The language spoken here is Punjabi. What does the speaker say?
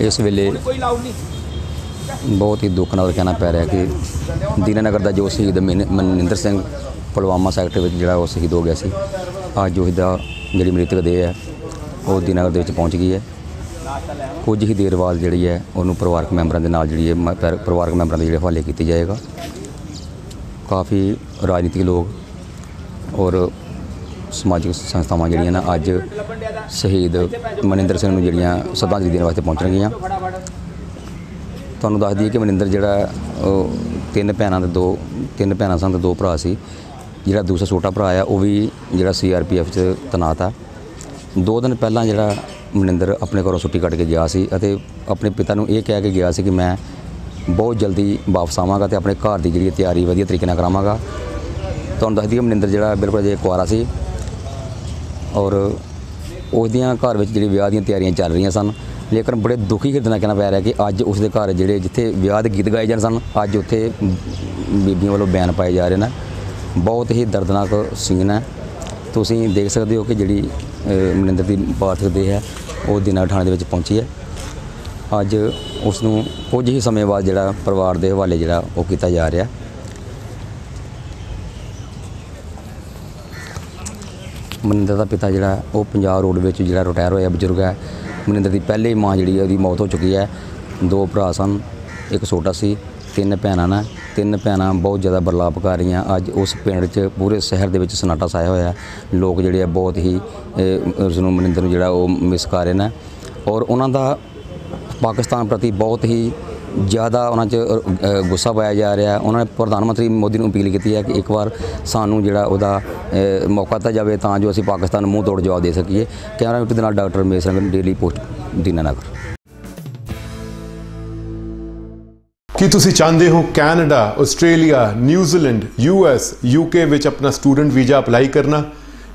ਇਸ ਵੇਲੇ ਬਹੁਤ ਹੀ ਦੁੱਖ ਨਾਲ ਕਹਿਣਾ ਪੈ ਰਿਹਾ ਕਿ ਦੀਨਾਨਗਰ ਦਾ ਜੋ ਸ਼ਹੀਦ ਮਨ- ਮਨਿੰਦਰ ਸਿੰਘ ਪੁਲਵਾਮਾ ਸੈਕਟਰ ਵਿੱਚ ਜਿਹੜਾ ਉਹ ਸ਼ਹੀਦ ਹੋ ਗਿਆ ਸੀ, ਅੱਜ ਉਸ ਦਾ ਜਿਹੜੀ ਮ੍ਰਿਤਕ ਦੇਹ ਹੈ, ਉਹ ਦੀਨਾਨਗਰ ਦੇ ਵਿੱਚ ਪਹੁੰਚ ਗਈ ਹੈ। ਕੁਝ ਹੀ ਦੇਰ ਬਾਅਦ ਜਿਹੜੀ ਹੈ, ਉਹਨੂੰ ਪਰਿਵਾਰਕ ਮੈਂਬਰਾਂ ਦੇ ਨਾਲ ਜਿਹੜੀ ਹੈ, ਮ- ਪਰ- ਪਰਿਵਾਰਕ ਮੈਂਬਰਾਂ ਦੇ ਜਿਹੜੇ ਹਵਾਲੇ ਕੀਤੀ ਜਾਏਗਾ। ਕਾਫੀ ਰਾਜਨੀਤਿਕ ਲੋਕ ਔਰ ਸਮਾਜਿਕ ਸੰਸਥਾਵਾਂ ਜਿਹੜੀਆਂ ਨਾ ਅੱਜ ਸ਼ਹੀਦ ਮਨਿੰਦਰ ਸਿੰਘ ਨੂੰ ਜਿਹੜੀਆਂ ਸ਼ਰਧਾਂਜਲੀ ਦੇਣ ਵਾਸਤੇ ਪਹੁੰਚਣਗੀਆਂ ਤੁਹਾਨੂੰ ਦੱਸ ਦਈਏ ਕਿ ਮਨਿੰਦਰ ਜਿਹੜਾ, ਉਹ ਤਿੰਨ ਭੈਣਾਂ ਦੇ ਦੋ, ਤਿੰਨ ਭੈਣਾਂ ਸਨ ਤੇ ਦੋ ਭਰਾ ਸੀ। ਜਿਹੜਾ ਦੂਸਰਾ ਛੋਟਾ ਭਰਾ ਆ, ਉਹ ਵੀ ਜਿਹੜਾ ਸੀਆਰਪੀਐਫ 'ਚ ਤੈਨਾਤ ਆ। ਦੋ ਦਿਨ ਪਹਿਲਾਂ ਜਿਹੜਾ ਮਨਿੰਦਰ ਆਪਣੇ ਘਰੋਂ ਛੁੱਟੀ ਕੱਟ ਕੇ ਗਿਆ ਸੀ ਅਤੇ ਆਪਣੇ ਪਿਤਾ ਨੂੰ ਇਹ ਕਹਿ ਕੇ ਗਿਆ ਸੀ ਕਿ ਮੈਂ ਬਹੁਤ ਜਲਦੀ ਵਾਪਸ ਆਵਾਂਗਾ ਤੇ ਆਪਣੇ ਘਰ ਦੀ ਜਿਹੜੀ ਤਿਆਰੀ ਵਧੀਆ ਤਰੀਕੇ ਨਾਲ ਕਰਾਵਾਂਗਾ। ਤੁਹਾਨੂੰ ਦੱਸ ਦਈਏ ਮਨਿੰਦਰ ਜਿਹੜਾ ਬਿਲਕੁਲ ਜੇ ਕੁਆਰਾ ਸੀ। ਔਰ ਉਸ ਦੀਆਂ ਘਰ ਵਿੱਚ ਜਿਹੜੇ ਵਿਆਹ ਦੀਆਂ ਤਿਆਰੀਆਂ ਚੱਲ ਰਹੀਆਂ ਸਨ, ਲੇਕਿਨ ਬੜੇ ਦੁਖੀ ਹਿਰਦੇ ਕਹਿਣਾ ਪੈ ਰਿਹਾ ਕਿ ਅੱਜ ਉਸ ਦੇ ਘਰ ਜਿਹੜੇ ਜਿੱਥੇ ਵਿਆਹ ਦੇ ਗੀਤ ਗਾਏ ਜਾਣ ਸਨ, ਅੱਜ ਉੱਥੇ ਬੀਬੀਆਂ ਵੱਲੋਂ ਬਿਆਨ ਪਾਏ ਜਾ ਰਹੇ ਨੇ। ਬਹੁਤ ਹੀ ਦਰਦਨਾਕ ਸੀਨ ਹੈ। ਤੁਸੀਂ ਦੇਖ ਸਕਦੇ ਹੋ ਕਿ ਜਿਹੜੀ ਮਨਿੰਦਰ ਦੀ ਪਾਰਥਿਵ ਦੇਹ ਹੈ, ਉਹ ਦਿਨਾਂ ਥਾਣੇ ਦੇ ਵਿੱਚ ਪਹੁੰਚੀ ਹੈ। ਅੱਜ ਉਸ ਨੂੰ ਕੁਝ ਹੀ ਸਮੇਂ ਬਾਅਦ ਜਿਹੜਾ ਪਰਿਵਾਰ ਦੇ ਹਵਾਲੇ ਜਿਹੜਾ ਉਹ ਕੀਤਾ ਜਾ ਰਿਹਾ। ਮਨਿੰਦਰ ਦਾ ਪਿਤਾ ਜਿਹੜਾ ਉਹ ਪੰਜਾਬ ਰੋਡ ਵਿੱਚ ਜਿਹੜਾ ਰਿਟਾਇਰ ਹੋਇਆ ਬਜ਼ੁਰਗ ਹੈ। ਮਨਿੰਦਰ ਦੀ ਪਹਿਲੀ ਮਾਂ ਜਿਹੜੀ ਹੈ ਉਹਦੀ ਮੌਤ ਹੋ ਚੁੱਕੀ ਹੈ। ਦੋ ਭਰਾ ਸਨ ਇੱਕ ਛੋਟਾ ਸੀ ਤਿੰਨ ਭੈਣਾਂ ਨੇ। ਤਿੰਨ ਭੈਣਾਂ ਬਹੁਤ ਜ਼ਿਆਦਾ ਬਰਲਾਪ ਕਰ ਰਹੀਆਂ। ਅੱਜ ਉਸ ਪਿੰਡ 'ਚ ਪੂਰੇ ਸ਼ਹਿਰ ਦੇ ਵਿੱਚ ਸਨਾਟਾ ਸਾਇਆ ਹੋਇਆ ਲੋਕ ਜਿਹੜੇ ਆ ਬਹੁਤ ਹੀ ਅਹ, ਉਸ ਨੂੰ ਮਨਿੰਦਰ ਨੂੰ ਜਿਹੜਾ ਉਹ ਮਿਸ ਕਰ ਰਹੇ ਨੇ। ਔਰ ਉਹਨਾਂ ਦਾ ਪਾਕਿਸਤਾਨ ਪ੍ਰਤੀ ਬਹੁਤ ਹੀ ਜ਼ਿਆਦਾ ਉਹਨਾਂ 'ਚ ਗੁੱਸਾ ਪਾਇਆ ਜਾ ਰਿਹਾ। ਉਹਨਾਂ ਨੇ ਪ੍ਰਧਾਨ ਮੰਤਰੀ ਮੋਦੀ ਨੂੰ ਅਪੀਲ ਕੀਤੀ ਹੈ ਕਿ ਇੱਕ ਵਾਰ ਸਾਨੂੰ ਜਿਹੜਾ ਉਹਦਾ ਮੌਕਾ ਦਿੱਤਾ ਜਾਵੇ ਤਾਂ ਜੋ ਅਸੀਂ ਪਾਕਿਸਤਾਨ ਨੂੰ ਮੂੰਹ ਤੋੜ ਜਵਾਬ ਦੇ ਸਕੀਏ। ਕੈਮਰਾ ਮਿੱਟੀ ਦੇ ਨਾਲ doctor Mason daily post, Dinanagar. ਕੀ ਤੁਸੀਂ ਚਾਹੁੰਦੇ ਹੋ Canada, Australia, New Zealand US UK ਵਿੱਚ ਆਪਣਾ ਸਟੂਡੈਂਟ ਵੀਜ਼ਾ ਅਪਲਾਈ ਕਰਨਾ?